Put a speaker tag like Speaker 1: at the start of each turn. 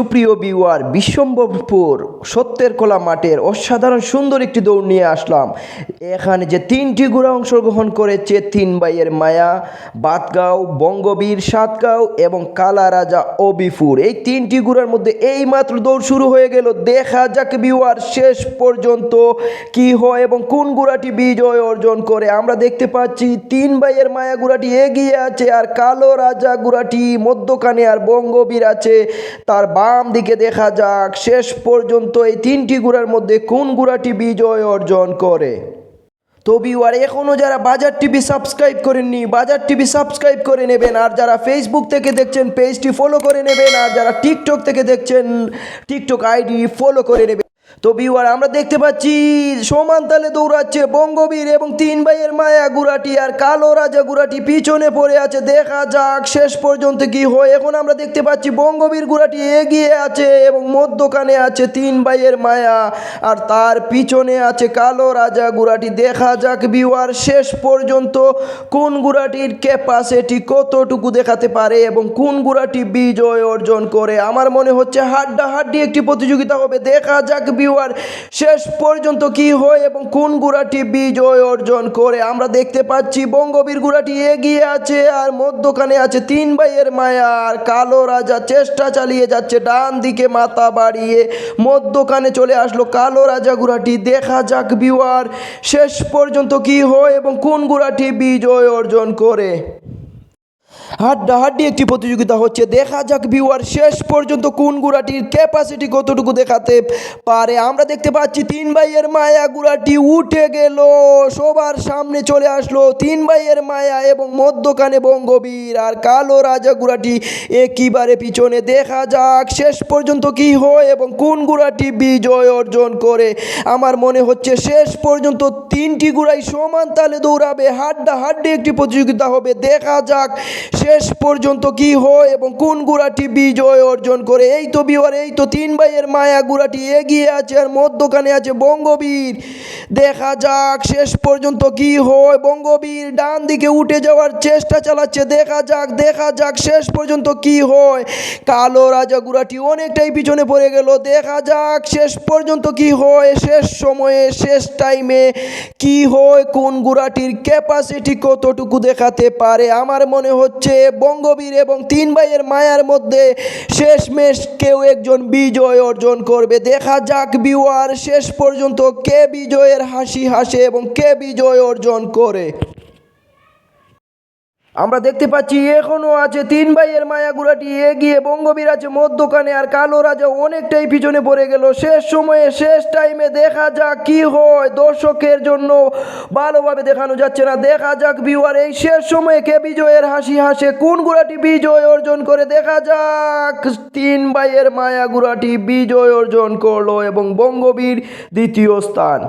Speaker 1: সুপ্রিয় বিওয়ার বিশ্বম্বরপুর সত্যের কোলা মাঠের অসাধারণ সুন্দর একটি দৌড় নিয়ে আসলাম। এখানে যে তিনটি ঘোড়া অংশগ্রহণ করেছে, তিন ভাইয়ের মায়া বাতগাঁও বঙ্গবীর, সাতগাঁও এবং কালা রাজা অবিফুর। এই তিনটি ঘোড়ার মধ্যে এই মাত্র দৌড় শুরু হয়ে গেল। দেখা যাক বিওয়ার শেষ পর্যন্ত কি হয় এবং কোন ঘোড়াটি বিজয় অর্জন করে। আমরা দেখতে পাচ্ছি তিন ভাইয়ের মায়া ঘোড়াটি এগিয়ে আছে আর কালো রাজা ঘোড়াটি মধ্যখানে আর বঙ্গবীর আছে। তার বাম দিকে দেখা যাক, শেষ পর্যন্ত এই তিনটি গুড়ার মধ্যে কোন গুড়াটি বিজয় অর্জন করে? তো বিওয়ার এখনও যারা বাজার টিভি সাবস্ক্রাইব করেননি, বাজার টিভি সাবস্ক্রাইব করে নেবেন। আর যারা ফেসবুক থেকে দেখছেন পেজটি ফলো করে নেবেন। আর যারা টিকটক থেকে দেখছেন টিকটক আইডি ফলো করে নেবেন। তো বিওয়ার আমরা দেখতে পাচ্ছি, সমান তালে দৌড়াচ্ছে বঙ্গবীর এবং তিন ভাইয়ের মায়া গুড়াটি আর কালো রাজা গুড়াটি পিছনে পড়ে আছে। দেখা যাক শেষ পর্যন্ত কি হয়। এখন আমরা দেখতে পাচ্ছি বঙ্গবীর গুড়াটি এগিয়ে আছে এবং মধ্যখানে আছে তিন ভাইয়ের মায়া আর তার পিছনে আছে কালো রাজা গুড়াটি। দেখা যাক বিওয়ার শেষ পর্যন্ত কোন গুড়াটির ক্যাপাসিটি কতটুকু দেখাতে পারে এবং কোন গুড়াটি বিজয় অর্জন করে। আমার মনে হচ্ছে হাড্ডা হাড্ডি একটি প্রতিযোগিতা হবে। দেখা যাক বিওয়ার শেষ পর্যন্ত কি হয় এবং কোন গুড়াটি বিজয় অর্জন করে? আমরা দেখতে পাচ্ছি বঙ্গবীর গুড়াটি এগিয়ে আছে আর মধ্যখানে আছে তিন ভাইয়ের মায়া আর কালো রাজা চেষ্টা চালিয়ে যাচ্ছে, ডান দিকে মাথা বাড়িয়ে মধ্যখানে চলে আসলো কালো রাজা গুড়াটি। দেখা যাক বিওয়ার শেষ পর্যন্ত কি হয় এবং কোন গুড়াটি বিজয় অর্জন করে? হাড্ডা হাড্ডি একটি প্রতিযোগিতা হচ্ছে। দেখা যাক ভিউয়ার শেষ পর্যন্ত কোন গুড়াটির ক্যাপাসিটি কতটুকু দেখাতে পারে। আমরা দেখতে পাচ্ছি তিন ভাইয়ের মায়া গুড়াটি উঠে গেল। সবার সামনে চলে আসলো তিন ভাইয়ের মায়া এবং মধ্যখানে বঙ্গবীর আর কালো রাজা গুড়াটি একইবারে পিছনে। দেখা যাক শেষ পর্যন্ত কি হয় এবং কোন গুড়াটি বিজয় অর্জন করে। আমার মনে হচ্ছে শেষ পর্যন্ত তিনটি গুড়াই সমান তালে দৌড়াবে। হাড্ডা হাড্ডি একটি প্রতিযোগিতা হবে। দেখা যাক শেষ পর্যন্ত কি হয় এবং কোন গুড়াটি বিজয় অর্জন করে? এই তো বিহার, এই তো তিন ভাইয়ের মায়া গুড়াটি এগিয়ে আছে আর মধ্যখানে আছে বঙ্গবীর। দেখা যাক শেষ পর্যন্ত কি হয়। বঙ্গবীর ডান দিকে উঠে যাওয়ার চেষ্টা চালাচ্ছে। দেখা যাক দেখা যাক শেষ পর্যন্ত কি হয়। কালো রাজা গুড়াটি অনেকটাই পিছনে পড়ে গেল। দেখা যাক শেষ পর্যন্ত কি হয়। শেষ সময়ে, শেষ টাইমে কি হয়? কোন গুড়াটির ক্যাপাসিটি কতটুকু দেখাতে পারে? আমার মনে হচ্ছে বঙ্গবীর এবং তিন ভাইয়ের মায়ার মধ্যে শেষমেশ কেউ একজন বিজয় অর্জন করবে। দেখা যাক বিওয়ার শেষ পর্যন্ত কে বিজয়ের হাসি হাসে এবং কে বিজয় অর্জন করে। আমরা দেখতে পাচ্ছি এখনও আছে তিন ভাইয়ের মায়াগুড়াটি এগিয়ে, বঙ্গবীর আছে মধ্যখানে আর কালো রাজা অনেকটাই পিছনে পড়ে গেল। শেষ সময়ে, শেষ টাইমে দেখা যাক কি হয়। দর্শকের জন্য ভালোভাবে দেখানো যাচ্ছে না। দেখা যাক ভিউয়ার এই শেষ সময়ে কে বিজয়ের হাসি হাসে, কোন গুড়াটি বিজয় অর্জন করে? দেখা যাক, তিন ভাইয়ের মায়াগুড়াটি বিজয় অর্জন করল এবং বঙ্গবীর দ্বিতীয় স্থান।